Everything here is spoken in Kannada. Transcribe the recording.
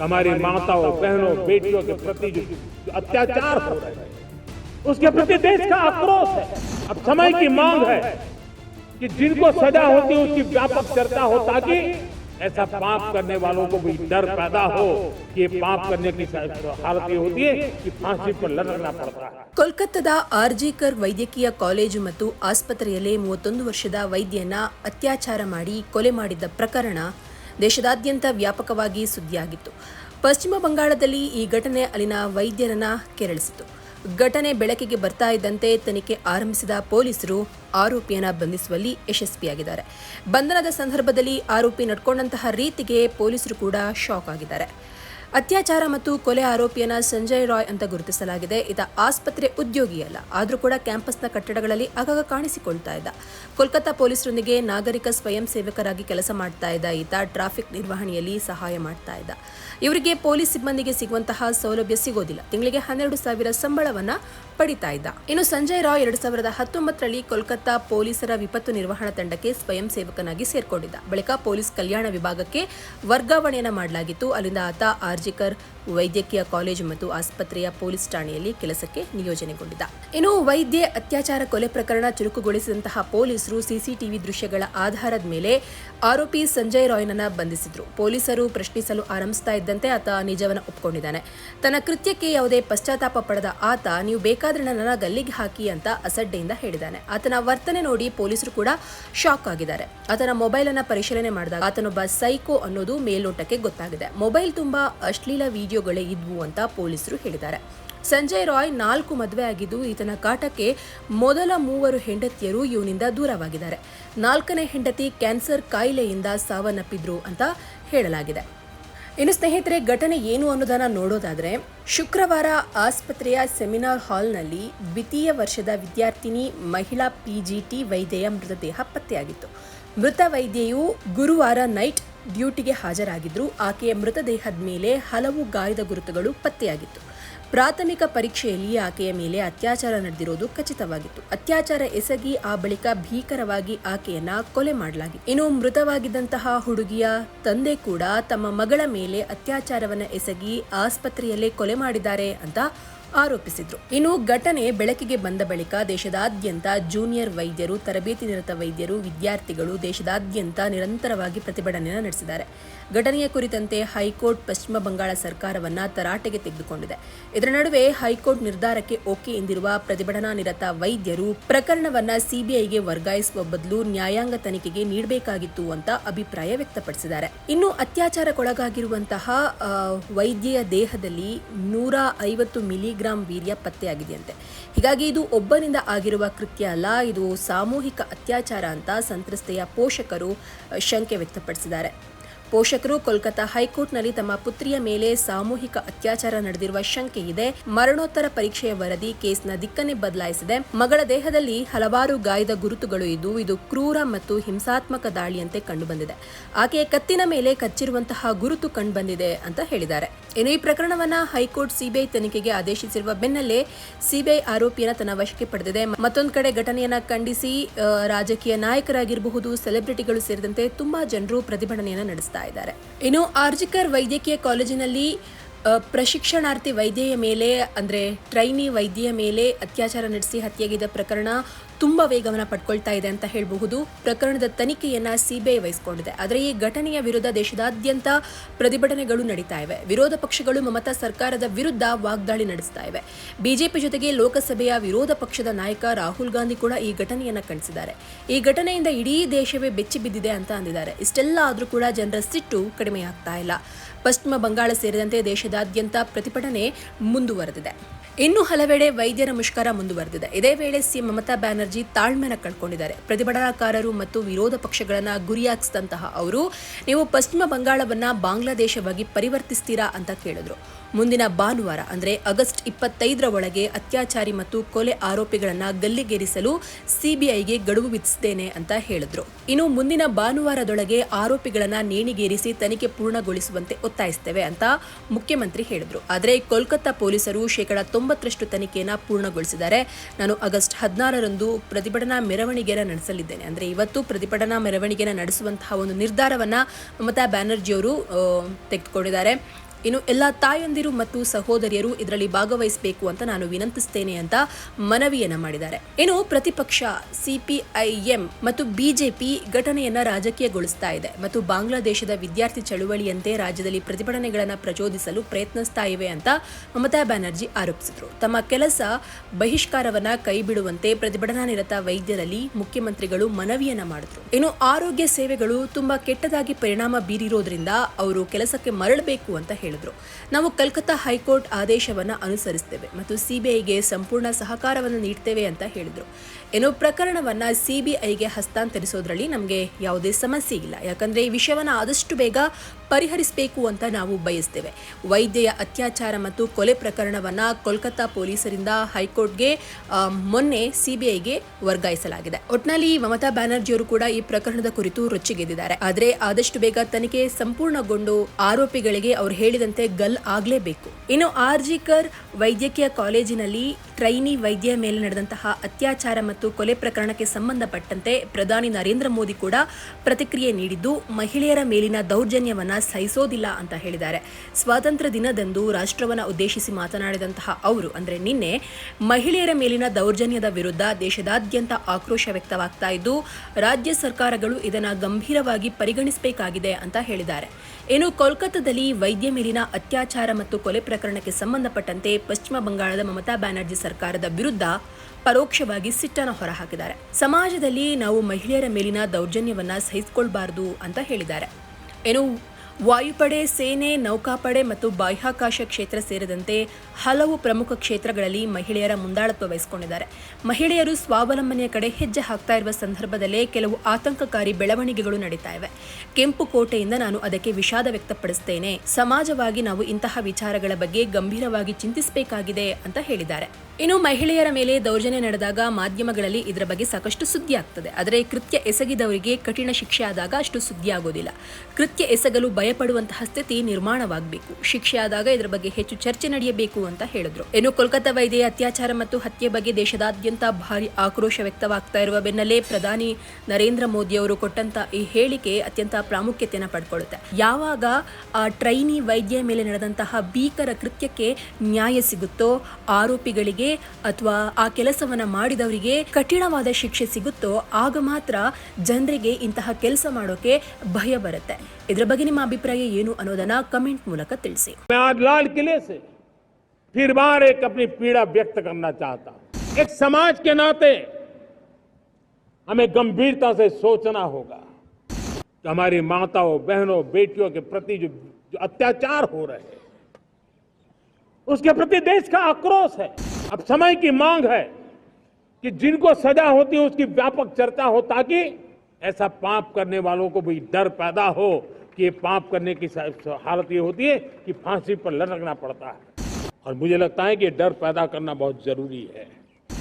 हमारी माताओं बहनों बेटियों के प्रति जो जो अत्याचार हो रहे हैं उसके प्रति देश का आक्रोश है अब समय की मांग है कि जिनको सजा होती है उसकी व्यापक चर्चा हो ताकि ऐसा पाप करने वालों को भी डर पैदा हो कि ये पाप करने की हालत ये होती है कि फांसी पर लटकना पड़ता है ಕೋಲ್ಕತ್ತಾದ ಆರ್ಜಿಕರ್ ವೈದ್ಯಕೀಯ ಕಾಲೇಜು ಮತ್ತು ಆಸ್ಪತ್ರೆಯಲ್ಲಿ ಮೂವತ್ತೊಂದು ವರ್ಷದ ವೈದ್ಯನ ಅತ್ಯಾಚಾರ ಮಾಡಿ ಕೊಲೆ ಮಾಡಿದ್ದ ಪ್ರಕರಣ ದೇಶದಾದ್ಯಂತ ವ್ಯಾಪಕವಾಗಿ ಸುದ್ದಿಯಾಗಿತ್ತು. ಪಶ್ಚಿಮ ಬಂಗಾಳದಲ್ಲಿ ಈ ಘಟನೆ ಅಲ್ಲಿನ ವೈದ್ಯರನ್ನ ಕೆರಳಿಸಿತು ಘಟನೆ ಬೆಳಕಿಗೆ ಬರ್ತಾ ಇದ್ದಂತೆ ತನಿಖೆ ಆರಂಭಿಸಿದ ಪೊಲೀಸರು ಆರೋಪಿಯನ್ನ ಬಂಧಿಸುವಲ್ಲಿ ಯಶಸ್ವಿಯಾಗಿದ್ದಾರೆ. ಬಂಧನದ ಸಂದರ್ಭದಲ್ಲಿ ಆರೋಪಿ ನಡ್ಕೊಂಡಂತಹ ರೀತಿಗೆ ಪೊಲೀಸರು ಕೂಡ ಶಾಕ್ ಆಗಿದ್ದಾರೆ. ಅತ್ಯಾಚಾರ ಮತ್ತು ಕೊಲೆ ಆರೋಪಿಯನ್ನ ಸಂಜಯ್ ರಾಯ್ ಅಂತ ಗುರುತಿಸಲಾಗಿದೆ. ಈತ ಆಸ್ಪತ್ರೆ ಉದ್ಯೋಗಿಯಲ್ಲ ಆದರೂ ಕೂಡ ಕ್ಯಾಂಪಸ್ನ ಕಟ್ಟಡಗಳಲ್ಲಿ ಆಗಾಗ ಕಾಣಿಸಿಕೊಳ್ತಾ ಇದ್ದ. ಕೋಲ್ಕತ್ತಾ ಪೊಲೀಸರೊಂದಿಗೆ ನಾಗರಿಕ ಸ್ವಯಂ ಸೇವಕರಾಗಿ ಕೆಲಸ ಮಾಡ್ತಾ ಇದ್ದ. ಈತ ಟ್ರಾಫಿಕ್ ನಿರ್ವಹಣೆಯಲ್ಲಿ ಸಹಾಯ ಮಾಡ್ತಾ ಇದ್ದ. ಇವರಿಗೆ ಪೊಲೀಸ್ ಸಿಬ್ಬಂದಿಗೆ ಸಿಗುವಂತಹ ಸೌಲಭ್ಯ ಸಿಗೋದಿಲ್ಲ. ತಿಂಗಳಿಗೆ ಹನ್ನೆರಡು ಸಾವಿರ ಸಂಬಳವನ್ನ ಪಡಿತಾ ಇದ್ದ. ಇನ್ನು ಸಂಜಯ್ ರಾವ್ ಎರಡ್ ಸಾವಿರದ ಹತ್ತೊಂಬತ್ತರಲ್ಲಿ ಕೋಲ್ಕತ್ತಾ ಪೊಲೀಸರ ವಿಪತ್ತು ನಿರ್ವಹಣಾ ತಂಡಕ್ಕೆ ಸ್ವಯಂ ಸೇವಕನಾಗಿ ಸೇರ್ಕೊಂಡಿದ್ದ. ಬಳಿಕ ಪೊಲೀಸ್ ಕಲ್ಯಾಣ ವಿಭಾಗಕ್ಕೆ ವರ್ಗಾವಣೆಯನ್ನು ಮಾಡಲಾಗಿತ್ತು. ಅಲ್ಲಿಂದ ಆತ ಆರ್ಜಿಕರ್ ವೈದ್ಯಕೀಯ ಕಾಲೇಜು ಮತ್ತು ಆಸ್ಪತ್ರೆಯ ಪೊಲೀಸ್ ಠಾಣೆಯಲ್ಲಿ ಕೆಲಸಕ್ಕೆ ನಿಯೋಜನೆಗೊಂಡಿದ್ದ. ಇನ್ನು ವೈದ್ಯ ಅತ್ಯಾಚಾರ ಕೊಲೆ ಪ್ರಕರಣ ಚುರುಕುಗೊಳಿಸಿದಂತಹ ಪೊಲೀಸರು ಸಿಸಿಟಿವಿ ದೃಶ್ಯಗಳ ಆಧಾರದ ಮೇಲೆ ಆರೋಪಿ ಸಂಜಯ್ ರಾಯ್ನನ್ನ ಬಂಧಿಸಿದ್ರು. ಪೊಲೀಸರು ಪ್ರಶ್ನಿಸಲು ಆರಂಭಿಸ್ತಾ ಇದ್ದಂತೆ ಆತ ನಿಜವನ್ನ ಒಪ್ಕೊಂಡಿದ್ದಾನೆ. ತನ್ನ ಕೃತ್ಯಕ್ಕೆ ಯಾವುದೇ ಪಶ್ಚಾತ್ತಾಪ ಪಡೆದ ಆತ, ನೀವು ಬೇಕಾದ್ರೆ ನನ್ನ ಗಲ್ಲಿಗೆ ಹಾಕಿ ಅಂತ ಅಸಡ್ಡೆಯಿಂದ ಹೇಳಿದ್ದಾನೆ. ಆತನ ವರ್ತನೆ ನೋಡಿ ಪೊಲೀಸರು ಕೂಡ ಶಾಕ್ ಆಗಿದ್ದಾರೆ. ಆತನ ಮೊಬೈಲ್ ಅನ್ನ ಪರಿಶೀಲನೆ ಮಾಡಿದಾಗ ಆತನೊಬ್ಬ ಸೈಕೋ ಅನ್ನೋದು ಮೇಲ್ನೋಟಕ್ಕೆ ಗೊತ್ತಾಗಿದೆ. ಮೊಬೈಲ್ ತುಂಬಾ ಅಶ್ಲೀಲ ವಿಡಿಯೋಗಳೇ ಇದ್ವು ಅಂತ ಪೊಲೀಸರು ಹೇಳಿದ್ದಾರೆ. ಸಂಜಯ್ ರಾಯ್ ನಾಲ್ಕು ಮದುವೆ ಆಗಿದ್ದು, ಈತನ ಕಾಟಕ್ಕೆ ಮೊದಲ ಮೂವರು ಹೆಂಡತಿಯರು ಇವನಿಂದ ದೂರವಾಗಿದ್ದಾರೆ. ನಾಲ್ಕನೇ ಹೆಂಡತಿ ಕ್ಯಾನ್ಸರ್ ಕಾಯಿಲೆಯಿಂದ ಸಾವನ್ನಪ್ಪಿದ್ರು ಅಂತ ಹೇಳಲಾಗಿದೆ. ಇನ್ನು ಸ್ನೇಹಿತರೆ, ಘಟನೆ ಏನು ಅನ್ನೋದನ್ನ ನೋಡೋದಾದ್ರೆ, ಶುಕ್ರವಾರ ಆಸ್ಪತ್ರೆಯ ಸೆಮಿನಾರ್ ಹಾಲ್ನಲ್ಲಿ ದ್ವಿತೀಯ ವರ್ಷದ ವಿದ್ಯಾರ್ಥಿನಿ ಮಹಿಳಾ ಪಿಜಿಟಿ ವೈದ್ಯೆಯ ಮೃತದೇಹ ಪತ್ತೆಯಾಗಿತ್ತು. ಮೃತ ವೈದ್ಯೆಯು ಗುರುವಾರ ನೈಟ್ ಡ್ಯೂಟಿಗೆ ಹಾಜರಾಗಿದ್ರು ಆಕೆಯ ಮೃತದೇಹದ ಮೇಲೆ ಹಲವು ಗಾಯದ ಗುರುತುಗಳು ಪತ್ತೆಯಾಗಿತ್ತು. ಪ್ರಾಥಮಿಕ ಪರೀಕ್ಷೆಯಲ್ಲಿ ಆಕೆಯ ಮೇಲೆ ಅತ್ಯಾಚಾರ ನಡೆದಿರೋದು ಖಚಿತವಾಗಿತ್ತು. ಅತ್ಯಾಚಾರ ಎಸಗಿ ಆ ಬಳಿಕ ಭೀಕರವಾಗಿ ಆಕೆಯನ್ನ ಕೊಲೆ ಮಾಡಲಾಗಿತ್ತು ಇನ್ನು ಮೃತವಾಗಿದ್ದಂತಹ ಹುಡುಗಿಯ ತಂದೆ ಕೂಡ ತಮ್ಮ ಮಗಳ ಮೇಲೆ ಅತ್ಯಾಚಾರವನ್ನ ಎಸಗಿ ಆಸ್ಪತ್ರೆಯಲ್ಲೇ ಕೊಲೆ ಮಾಡಿದ್ದಾರೆ ಅಂತ ಆರೋಪಿಸಿದ್ರು. ಇನ್ನು ಘಟನೆ ಬೆಳಕಿಗೆ ಬಂದ ಬಳಿಕ ದೇಶದಾದ್ಯಂತ ಜೂನಿಯರ್ ವೈದ್ಯರು, ತರಬೇತಿ ನಿರತ ವೈದ್ಯರು, ವಿದ್ಯಾರ್ಥಿಗಳು ದೇಶದಾದ್ಯಂತ ನಿರಂತರವಾಗಿ ಪ್ರತಿಭಟನೆ ನಡೆಸಿದ್ದಾರೆ. ಘಟನೆಯ ಕುರಿತಂತೆ ಹೈಕೋರ್ಟ್ ಪಶ್ಚಿಮ ಬಂಗಾಳ ಸರ್ಕಾರವನ್ನ ತರಾಟೆಗೆ ತೆಗೆದುಕೊಂಡಿದೆ. ಇದರ ನಡುವೆ ಹೈಕೋರ್ಟ್ ನಿರ್ಧಾರಕ್ಕೆ ಓಕೆ ಎಂದಿರುವ ಪ್ರತಿಭಟನಾ ನಿರತ ವೈದ್ಯರು, ಪ್ರಕರಣವನ್ನ ಸಿಬಿಐಗೆ ವರ್ಗಾಯಿಸುವ ಬದಲು ನ್ಯಾಯಾಂಗ ತನಿಖೆಗೆ ನೀಡಬೇಕಾಗಿತ್ತು ಅಂತ ಅಭಿಪ್ರಾಯ ವ್ಯಕ್ತಪಡಿಸಿದ್ದಾರೆ. ಇನ್ನು ಅತ್ಯಾಚಾರಕ್ಕೊಳಗಾಗಿರುವಂತಹ ವೈದ್ಯೆಯ ದೇಹದಲ್ಲಿ ನೂರ ಐವತ್ತು ಮಿಲಿಗ್ರಾಂ ವೀರ್ಯ ಪತ್ತೆಯಾಗಿದೆಯಂತೆ. ಹೀಗಾಗಿ ಇದು ಒಬ್ಬನಿಂದ ಆಗಿರುವ ಕೃತ್ಯ ಅಲ್ಲ, ಇದು ಸಾಮೂಹಿಕ ಅತ್ಯಾಚಾರ ಅಂತ ಸಂತ್ರಸ್ತೆಯ ಪೋಷಕರು ಶಂಕೆ ವ್ಯಕ್ತಪಡಿಸಿದ್ದಾರೆ. ಪೋಷಕರು ಕೋಲ್ಕತ್ತಾ ಹೈಕೋರ್ಟ್ನಲ್ಲಿ ತಮ್ಮ ಪುತ್ರಿಯ ಮೇಲೆ ಸಾಮೂಹಿಕ ಅತ್ಯಾಚಾರ ನಡೆದಿರುವ ಶಂಕೆ ಇದೆ. ಮರಣೋತ್ತರ ಪರೀಕ್ಷೆಯ ವರದಿ ಕೇಸ್ನ ದಿಕ್ಕನ್ನೇ ಬದಲಾಯಿಸಿದೆ. ಮಗಳ ದೇಹದಲ್ಲಿ ಹಲವಾರು ಗಾಯದ ಗುರುತುಗಳು ಇದ್ದು, ಇದು ಕ್ರೂರ ಮತ್ತು ಹಿಂಸಾತ್ಮಕ ದಾಳಿಯಂತೆ ಕಂಡುಬಂದಿದೆ. ಆಕೆಯ ಕತ್ತಿನ ಮೇಲೆ ಕಚ್ಚಿರುವಂತಹ ಗುರುತು ಕಂಡುಬಂದಿದೆ ಅಂತ ಹೇಳಿದ್ದಾರೆ. ಇನ್ನು ಈ ಪ್ರಕರಣವನ್ನ ಹೈಕೋರ್ಟ್ ಸಿಬಿಐ ತನಿಖೆಗೆ ಆದೇಶಿಸಿರುವ ಬೆನ್ನಲ್ಲೇ ಸಿಬಿಐ ಆರೋಪಿಯನ್ನ ತನ್ನ ವಶಕ್ಕೆ ಪಡೆದಿದೆ. ಮತ್ತೊಂದು ಕಡೆ ಘಟನೆಯನ್ನ ಖಂಡಿಸಿ ರಾಜಕೀಯ ನಾಯಕರಾಗಿರಬಹುದು, ಸೆಲೆಬ್ರಿಟಿಗಳು ಸೇರಿದಂತೆ ತುಂಬಾ ಜನರು ಪ್ರತಿಭಟನೆಯನ್ನ ನಡೆಸ್ತಾ ಇದ್ದಾರೆ. ಇನ್ನು ಆರ್ಜಿಕರ್ ವೈದ್ಯಕೀಯ ಕಾಲೇಜಿನಲ್ಲಿ ಪ್ರಶಿಕ್ಷಣಾರ್ಥಿ ವೈದ್ಯೆಯ ಮೇಲೆ, ಅಂದರೆ ಟ್ರೈನಿ ವೈದ್ಯೆಯ ಮೇಲೆ ಅತ್ಯಾಚಾರ ನಡೆಸಿ ಹತ್ಯೆಗಿದ ಪ್ರಕರಣ ತುಂಬ ವೇಗವನ್ನು ಪಡ್ಕೊಳ್ತಾ ಇದೆ ಅಂತ ಹೇಳಬಹುದು. ಪ್ರಕರಣದ ತನಿಖೆಯನ್ನು ಸಿಬಿಐ ವಹಿಸಿಕೊಂಡಿದೆ. ಆದರೆ ಈ ಘಟನೆಯ ವಿರುದ್ಧ ದೇಶದಾದ್ಯಂತ ಪ್ರತಿಭಟನೆಗಳು ನಡೀತಾ ಇವೆ. ವಿರೋಧ ಪಕ್ಷಗಳು ಮಮತಾ ಸರ್ಕಾರದ ವಿರುದ್ಧ ವಾಗ್ದಾಳಿ ನಡೆಸ್ತಾ ಇವೆ. ಬಿಜೆಪಿ ಜೊತೆಗೆ ಲೋಕಸಭೆಯ ವಿರೋಧ ಪಕ್ಷದ ನಾಯಕ ರಾಹುಲ್ ಗಾಂಧಿ ಕೂಡ ಈ ಘಟನೆಯನ್ನು ಖಂಡಿಸಿದ್ದಾರೆ. ಈ ಘಟನೆಯಿಂದ ಇಡೀ ದೇಶವೇ ಬೆಚ್ಚಿ ಬಿದ್ದಿದೆ ಅಂತ ಅಂದಿದ್ದಾರೆ. ಇಷ್ಟೆಲ್ಲ ಆದರೂ ಕೂಡ ಜನರ ಸಿಟ್ಟು ಕಡಿಮೆಯಾಗ್ತಾ ಇಲ್ಲ. ಪಶ್ಚಿಮ ಬಂಗಾಳ ಸೇರಿದಂತೆ ದೇಶದಾದ್ಯಂತ ಪ್ರತಿಭಟನೆ ಮುಂದುವರೆದಿದೆ. ಇನ್ನು ಹಲವೆಡೆ ವೈದ್ಯರ ಮುಷ್ಕರ ಮುಂದುವರೆದಿದೆ. ಇದೇ ವೇಳೆ ಸಿಎಂ ಮಮತಾ ಬ್ಯಾನರ್ಜಿ ತಾಳ್ಮೆನ ಕಳ್ಕೊಂಡಿದ್ದಾರೆ. ಪ್ರತಿಭಟನಾಕಾರರು ಮತ್ತು ವಿರೋಧ ಪಕ್ಷಗಳನ್ನ ಗುರಿಯಾಗಿಸಿದಂತಹ ಅವರು, ನೀವು ಪಶ್ಚಿಮ ಬಂಗಾಳವನ್ನ ಬಾಂಗ್ಲಾದೇಶವಾಗಿ ಪರಿವರ್ತಿಸ್ತೀರಾ ಅಂತ ಕೇಳಿದ್ರು. ಮುಂದಿನ ಭಾನುವಾರ, ಅಂದರೆ ಆಗಸ್ಟ್ ಇಪ್ಪತ್ತೈದರ ಒಳಗೆ ಅತ್ಯಾಚಾರಿ ಮತ್ತು ಕೊಲೆ ಆರೋಪಿಗಳನ್ನು ಗಲ್ಲಿಗೇರಿಸಲು ಸಿಬಿಐಗೆ ಗಡುವು ವಿಧಿಸಿದ್ದೇನೆ ಅಂತ ಹೇಳಿದ್ರು. ಇನ್ನು ಮುಂದಿನ ಭಾನುವಾರದೊಳಗೆ ಆರೋಪಿಗಳನ್ನು ನೇಣಿಗೇರಿಸಿ ತನಿಖೆ ಪೂರ್ಣಗೊಳಿಸುವಂತೆ ಒತ್ತಾಯಿಸ್ತೇವೆ ಅಂತ ಮುಖ್ಯಮಂತ್ರಿ ಹೇಳಿದ್ರು. ಆದರೆ ಕೋಲ್ಕತ್ತಾ ಪೊಲೀಸರು ಶೇಕಡ ತೊಂಬತ್ತರಷ್ಟು ತನಿಖೆಯನ್ನು ಪೂರ್ಣಗೊಳಿಸಿದ್ದಾರೆ. ನಾನು ಆಗಸ್ಟ್ ಹದಿನಾರರಂದು ಪ್ರತಿಭಟನಾ ಮೆರವಣಿಗೆಯನ್ನು ನಡೆಸಲಿದ್ದೇನೆ. ಅಂದರೆ ಇವತ್ತು ಪ್ರತಿಭಟನಾ ಮೆರವಣಿಗೆನ ನಡೆಸುವಂತಹ ಒಂದು ನಿರ್ಧಾರವನ್ನು ಮಮತಾ ಬ್ಯಾನರ್ಜಿಯವರು ತೆಗೆದುಕೊಂಡಿದ್ದಾರೆ. ಇನ್ನು ಎಲ್ಲ ತಾಯಂದಿರು ಮತ್ತು ಸಹೋದರಿಯರು ಇದರಲ್ಲಿ ಭಾಗವಹಿಸಬೇಕು ಅಂತ ನಾನು ವಿನಂತಿಸ್ತೇನೆ ಅಂತ ಮನವಿಯನ್ನ ಮಾಡಿದ್ದಾರೆ. ಇನ್ನು ಪ್ರತಿಪಕ್ಷ ಸಿಪಿಐಎಂ ಮತ್ತು ಬಿಜೆಪಿ ಘಟನೆಯನ್ನ ರಾಜಕೀಯಗೊಳಿಸ್ತಾ ಇದೆ ಮತ್ತು ಬಾಂಗ್ಲಾದೇಶದ ವಿದ್ಯಾರ್ಥಿ ಚಳುವಳಿಯಂತೆ ರಾಜ್ಯದಲ್ಲಿ ಪ್ರತಿಭಟನೆಗಳನ್ನು ಪ್ರಚೋದಿಸಲು ಪ್ರಯತ್ನಿಸ್ತಾ ಇವೆ ಅಂತ ಮಮತಾ ಬ್ಯಾನರ್ಜಿ ಆರೋಪಿಸಿದರು. ತಮ್ಮ ಕೆಲಸ ಬಹಿಷ್ಕಾರವನ್ನ ಕೈಬಿಡುವಂತೆ ಪ್ರತಿಭಟನಾ ನಿರತ ವೈದ್ಯರಲ್ಲಿ ಮುಖ್ಯಮಂತ್ರಿಗಳು ಮನವಿಯನ್ನ ಮಾಡಿದ್ರು. ಇನ್ನು ಆರೋಗ್ಯ ಸೇವೆಗಳು ತುಂಬಾ ಕೆಟ್ಟದಾಗಿ ಪರಿಣಾಮ ಬೀರಿರೋದ್ರಿಂದ ಅವರು ಕೆಲಸಕ್ಕೆ ಮರಳಬೇಕು ಅಂತ ಹೇಳಿದ್ರು. ನಾವು ಕಲ್ಕತ್ತಾ ಹೈಕೋರ್ಟ್ ಆದೇಶವನ್ನ ಅನುಸರಿಸ್ತೇವೆ ಮತ್ತು ಸಿಬಿಐಗೆ ಸಂಪೂರ್ಣ ಸಹಕಾರವನ್ನು ನೀಡ್ತೇವೆ ಅಂತ ಹೇಳಿದ್ರು. ಏನು ಪ್ರಕರಣವನ್ನ ಸಿಬಿಐಗೆ ಹಸ್ತಾಂತರಿಸೋದ್ರಲ್ಲಿ ನಮಗೆ ಯಾವುದೇ ಸಮಸ್ಯೆ ಇಲ್ಲ. ಯಾಕಂದ್ರೆ ಈ ವಿಷಯವನ್ನ ಆದಷ್ಟು ಬೇಗ ಪರಿಹರಿಸಬೇಕು ಅಂತ ನಾವು ಬಯಸ್ತೇವೆ. ವೈದ್ಯೆಯ ಅತ್ಯಾಚಾರ ಮತ್ತು ಕೊಲೆ ಪ್ರಕರಣವನ್ನ ಕೋಲ್ಕತ್ತಾ ಪೊಲೀಸರಿಂದ ಹೈಕೋರ್ಟ್ಗೆ ಮೊನ್ನೆ ಸಿಬಿಐಗೆ ವರ್ಗಾಯಿಸಲಾಗಿದೆ. ಒಟ್ನಲ್ಲಿ ಮಮತಾ ಬ್ಯಾನರ್ಜಿಯವರು ಕೂಡ ಈ ಪ್ರಕರಣದ ಕುರಿತು ರೊಚ್ಚಿಗೆದ್ದಿದ್ದಾರೆ. ಆದರೆ ಆದಷ್ಟು ಬೇಗ ತನಿಖೆ ಸಂಪೂರ್ಣಗೊಂಡು ಆರೋಪಿಗಳಿಗೆ ಅವರು ಹೇಳಿದಂತೆ ಗಲ್ ಆಗಲೇಬೇಕು. ಇನ್ನು ಆರ್ಜಿಕರ್ ವೈದ್ಯಕೀಯ ಕಾಲೇಜಿನಲ್ಲಿ ಟ್ರೈನಿ ವೈದ್ಯ ಮೇಲೆ ನಡೆದಂತಹ ಅತ್ಯಾಚಾರ ಮತ್ತು ಕೊಲೆ ಪ್ರಕರಣಕ್ಕೆ ಸಂಬಂಧಪಟ್ಟಂತೆ ಪ್ರಧಾನಿ ನರೇಂದ್ರ ಮೋದಿ ಕೂಡ ಪ್ರತಿಕ್ರಿಯೆ ನೀಡಿದ್ದು, ಮಹಿಳೆಯರ ಮೇಲಿನ ದೌರ್ಜನ್ಯವನ್ನ ಸಹಿಸೋದಿಲ್ಲ ಅಂತ ಹೇಳಿದ್ದಾರೆ. ಸ್ವಾತಂತ್ರ್ಯ ದಿನದಂದು ರಾಷ್ಟ್ರವನ್ನ ಉದ್ದೇಶಿಸಿ ಮಾತನಾಡಿದಂತಹ ಅವರು ಅಂದ್ರೆ ನಿನ್ನೆ, ಮಹಿಳೆಯರ ಮೇಲಿನ ದೌರ್ಜನ್ಯದ ವಿರುದ್ಧ ದೇಶದಾದ್ಯಂತ ಆಕ್ರೋಶ ವ್ಯಕ್ತವಾಗ್ತಾ ಇದ್ದು, ರಾಜ್ಯ ಸರ್ಕಾರಗಳು ಇದನ್ನ ಗಂಭೀರವಾಗಿ ಪರಿಗಣಿಸಬೇಕಾಗಿದೆ ಅಂತ ಹೇಳಿದ್ದಾರೆ. ಇನ್ನು ಕೋಲ್ಕತ್ತಾದಲ್ಲಿ ವೈದ್ಯ ಮೇಲಿನ ಅತ್ಯಾಚಾರ ಮತ್ತು ಕೊಲೆ ಪ್ರಕರಣಕ್ಕೆ ಸಂಬಂಧಪಟ್ಟಂತೆ ಪಶ್ಚಿಮ ಬಂಗಾಳದ ಮಮತಾ ಬ್ಯಾನರ್ಜಿ ಸರ್ಕಾರದ ವಿರುದ್ಧ ಪರೋಕ್ಷವಾಗಿ ಸಿಟ್ಟನ್ನು ಹೊರಹಾಕಿದ್ದಾರೆ. ಸಮಾಜದಲ್ಲಿ ನಾವು ಮಹಿಳೆಯರ ಮೇಲಿನ ದೌರ್ಜನ್ಯವನ್ನ ಸಹಿಸಿಕೊಳ್ಬಾರದು ಅಂತ ಹೇಳಿದ್ದಾರೆ. ಏನು ವಾಯುಪಡೆ, ಸೇನೆ, ನೌಕಾಪಡೆ ಮತ್ತು ಬಾಹ್ಯಾಕಾಶ ಕ್ಷೇತ್ರ ಸೇರಿದಂತೆ ಹಲವು ಪ್ರಮುಖ ಕ್ಷೇತ್ರಗಳಲ್ಲಿ ಮಹಿಳೆಯರ ಮುಂದಾಳತ್ವ ವಹಿಸಿಕೊಂಡಿದ್ದಾರೆ. ಮಹಿಳೆಯರು ಸ್ವಾವಲಂಬನೆಯ ಕಡೆ ಹೆಜ್ಜೆ ಹಾಕ್ತಾ ಇರುವ ಸಂದರ್ಭದಲ್ಲೇ ಕೆಲವು ಆತಂಕಕಾರಿ ಬೆಳವಣಿಗೆಗಳು ನಡೀತಾ ಇವೆ. ಕೆಂಪು ಕೋಟೆಯಿಂದ ನಾನು ಅದಕ್ಕೆ ವಿಷಾದ ವ್ಯಕ್ತಪಡಿಸ್ತೇನೆ ಸಮಾಜವಾಗಿ ನಾವು ಇಂತಹ ವಿಚಾರಗಳ ಬಗ್ಗೆ ಗಂಭೀರವಾಗಿ ಚಿಂತಿಸಬೇಕಾಗಿದೆ ಅಂತ ಹೇಳಿದ್ದಾರೆ. ಇನ್ನು ಮಹಿಳೆಯರ ಮೇಲೆ ದೌರ್ಜನ್ಯ ನಡೆದಾಗ ಮಾಧ್ಯಮಗಳಲ್ಲಿ ಇದರ ಬಗ್ಗೆ ಸಾಕಷ್ಟು ಸುದ್ದಿ ಆಗ್ತದೆ. ಆದರೆ ಕೃತ್ಯ ಎಸಗಿದವರಿಗೆ ಕಠಿಣ ಶಿಕ್ಷೆ ಆದಾಗ ಅಷ್ಟು ಸುದ್ದಿ ಆಗೋದಿಲ್ಲ. ಕೃತ್ಯ ಎಸಗಲು ಭಯಪಡುವಂತಹ ಸ್ಥಿತಿ ನಿರ್ಮಾಣವಾಗಬೇಕು. ಶಿಕ್ಷೆ ಆದಾಗ ಇದರ ಬಗ್ಗೆ ಹೆಚ್ಚು ಚರ್ಚೆ ನಡೆಯಬೇಕು ಅಂತ ಹೇಳಿದ್ರು. ಇನ್ನು ಕೋಲ್ಕತ್ತಾ ವೈದ್ಯ ಅತ್ಯಾಚಾರ ಮತ್ತು ಹತ್ಯೆ ಬಗ್ಗೆ ದೇಶದಾದ್ಯಂತ ಭಾರಿ ಆಕ್ರೋಶ ವ್ಯಕ್ತವಾಗ್ತಾ ಇರುವ ಬೆನ್ನಲ್ಲೇ ಪ್ರಧಾನಿ ನರೇಂದ್ರ ಮೋದಿ ಅವರು ಕೊಟ್ಟಂತ ಈ ಹೇಳಿಕೆ ಅತ್ಯಂತ ಪ್ರಾಮುಖ್ಯತೆಯನ್ನು ಪಡ್ಕೊಳ್ಳುತ್ತೆ. ಯಾವಾಗ ಆ ಟ್ರೈನಿ ವೈದ್ಯ ಮೇಲೆ ನಡೆದಂತಹ ಭೀಕರ ಕೃತ್ಯಕ್ಕೆ ನ್ಯಾಯ ಸಿಗುತ್ತೋ, ಆರೋಪಿಗಳಿಗೆ ಅಥವಾ ಆ ಕೆಲಸವನ್ನ ಮಾಡಿದವರಿಗೆ ಕಠಿಣವಾದ ಶಿಕ್ಷೆ ಸಿಗುತ್ತೋ, ಆಗ ಮಾತ್ರ ಜನರಿಗೆ ಇಂತಹ ಕೆಲಸ ಮಾಡೋಕೆ ಭಯ ಬರುತ್ತೆ. ಇದರ ಬಗ್ಗೆ ನಿಮ್ಮ ಅಭಿಪ್ರಾಯ ಏನು ಅನ್ನೋದನ್ನ ಕಮೆಂಟ್ ಮೂಲಕ ತಿಳಿಸಿ मैं आज लाल किले से फिर बार एक अपनी पीड़ा व्यक्त करना चाहता हूं एक समाज के नाते हमें गंभीरता से सोचना होगा कि हमारी माताओं बहनों बेटियों के प्रति जो, जो अत्याचार हो रहे हैं उसके प्रति देश का आक्रोश है अब समय की मांग है कि जिनको सजा होती है उसकी व्यापक चर्चा हो ताकि ऐसा पाप करने वालों को भी डर पैदा हो कि ये पाप करने की हालत ये होती है कि फांसी पर लटकना पड़ता है। और मुझे लगता है कि डर पैदा करना बहुत ज़रूरी है।